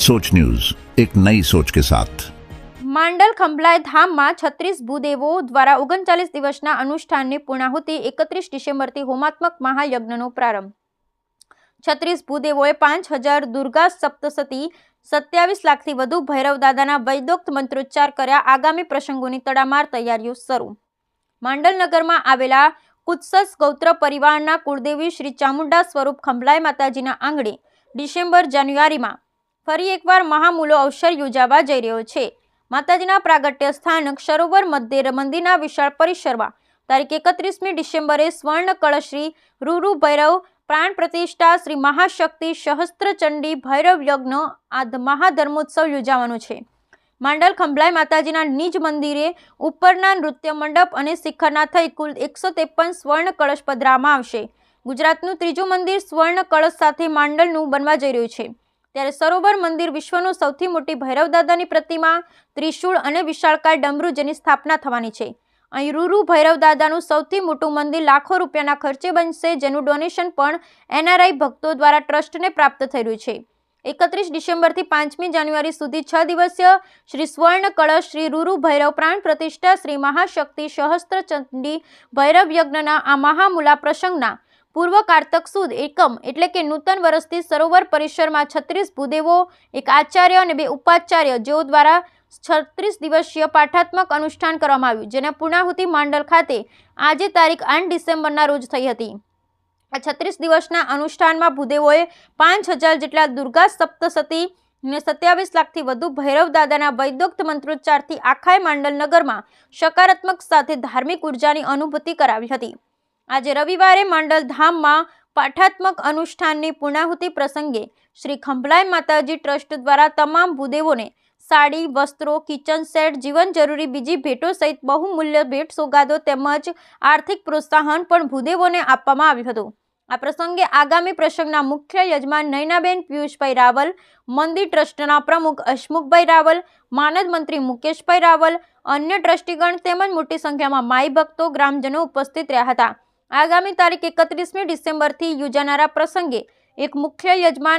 सोच न्यूज एक नई सोच के साथ માંડલ ખંભલાય ધામમાં છત્રીસ ભૂદેવો દ્વારા ઓગણચાલીસ દિવસના અનુષ્ઠાનની પૂર્ણાહુતિ એકત્રીસ ડિસેમ્બરથી હોમાત્મક મહાયજ્ઞનો પ્રારંભ છત્રીસ ભૂદેવોએ પાંચ હજાર દુર્ગા સપ્તસતી સત્યાવીસ લાખથી વધુ ભૈરવ દાદાના વૈદોક્ત મંત્રોચ્ચાર કર્યા આગામી પ્રસંગોની તડામાર તૈયારીઓ શરૂ માંડલ નગરમાં આવેલા કુત્સસ ગૌત્ર પરિવારના કુળદેવી શ્રી ચામુંડા સ્વરૂપ ખંભલાઈ માતાજીના આંગણે ડિસેમ્બર જાન્યુઆરીમાં ફરી એકવાર મહામૂલો અવસર યોજાવા જઈ રહ્યો છે. માતાજીના પ્રાગટ્ય સ્થાનક સરોવર મધ્ય મંદિરના વિશાળ પરિસરમાં તારીખ એકત્રીસમી ડિસેમ્બરે સ્વર્ણ કળશ્રી રૂરુ ભૈરવ પ્રાણ પ્રતિષ્ઠા શ્રી મહાશક્તિ સહસ્ત્રચંડી ભૈરવ યજ્ઞ આ મહાધર્મોત્સવ યોજાવાનો છે. માંડલ ખંભલાઈ માતાજીના નિજ મંદિરે ઉપરના નૃત્ય મંડપ અને શિખરના થઈ કુલ એકસો ત્રેપન સ્વર્ણ કળશ પધરામાં આવશે. ગુજરાતનું ત્રીજું મંદિર સ્વર્ણ કળશ સાથે માંડલનું બનવા જઈ રહ્યું છે. ત્યારે સરોવર મંદિર વિશ્વનું સૌથી મોટી ભૈરવ દાદાની પ્રતિમા, ત્રિશૂળ અને વિશાળકાય ડમરૂ જેની સ્થાપના થવાની છે. અહીં રૂરુ ભૈરવ દાદાનું સૌથી મોટું મંદિર લાખો રૂપિયાના ખર્ચે બનશે, જેનું ડોનેશન પણ એનઆરઆઈ ભક્તો દ્વારા ટ્રસ્ટને પ્રાપ્ત થઈ રહ્યું છે. એકત્રીસ ડિસેમ્બરથી પાંચમી જાન્યુઆરી સુધી છ દિવસીય શ્રી સ્વર્ણ કળશ શ્રી રૂરુ ભૈરવ પ્રાણ પ્રતિષ્ઠા, શ્રી મહાશક્તિ સહસ્ત્ર ચંડી ભૈરવ યજ્ઞના આ મહામુલા પ્રસંગના પૂર્વ કારતક સુદ એકમ એટલે કે નૂતન વર્ષથી સરોવર પરિસરમાં છત્રીસ ભૂદેવો, એક આચાર્ય અને બે ઉપાચાર્ય જેઓ દ્વારા છત્રીસ દિવસીય પાઠાત્મક અનુષ્ઠાન કરવામાં આવ્યું, જેના પૂર્ણાહુતિ માંડલ ખાતે આજે તારીખ આઠ ડિસેમ્બરના રોજ થઈ હતી. આ છત્રીસ દિવસના અનુષ્ઠાનમાં ભૂદેવોએ પાંચ હજાર જેટલા દુર્ગા સપ્તસતી ને સત્યાવીસ લાખથી વધુ ભૈરવ દાદાના વૈદોક્ત મંત્રોચ્ચારથી આખાય માંડલ નગરમાં સકારાત્મક સાથે ધાર્મિક ઉર્જાની અનુભૂતિ કરાવી હતી. આજે રવિવારે માંડલ ધામમાં પાઠાત્મક અનુષ્ઠાનની પૂર્ણાહુતિ પ્રસંગે શ્રી ખંભલાઈ માતાજી ટ્રસ્ટ દ્વારા તમામ ભૂદેવોને સાડી, વસ્ત્રો, કિચન સેટ, જીવન જરૂરી બીજી ભેટો સહિત બહુમૂલ્ય ભેટ સોગાદો તેમજ આર્થિક પ્રોત્સાહન પણ ભૂદેવોને આપવામાં આવ્યું હતું. આ પ્રસંગે આગામી પ્રસંગના મુખ્ય યજમાન નયનાબેન પિયુષભાઈ રાવલ મંદિર ટ્રસ્ટના પ્રમુખ હસમુખભાઈ રાવલ, માનદ મંત્રી મુકેશભાઈ રાવલ, અન્ય ટ્રસ્ટીગણ તેમજ મોટી સંખ્યામાં માઈ ભક્તો, ગ્રામજનો ઉપસ્થિત રહ્યા હતા. આગામી તારીખ એકત્રીસમી ડિસેમ્બરથી યોજાનારા પ્રસંગે એક મુખ્ય યજમાન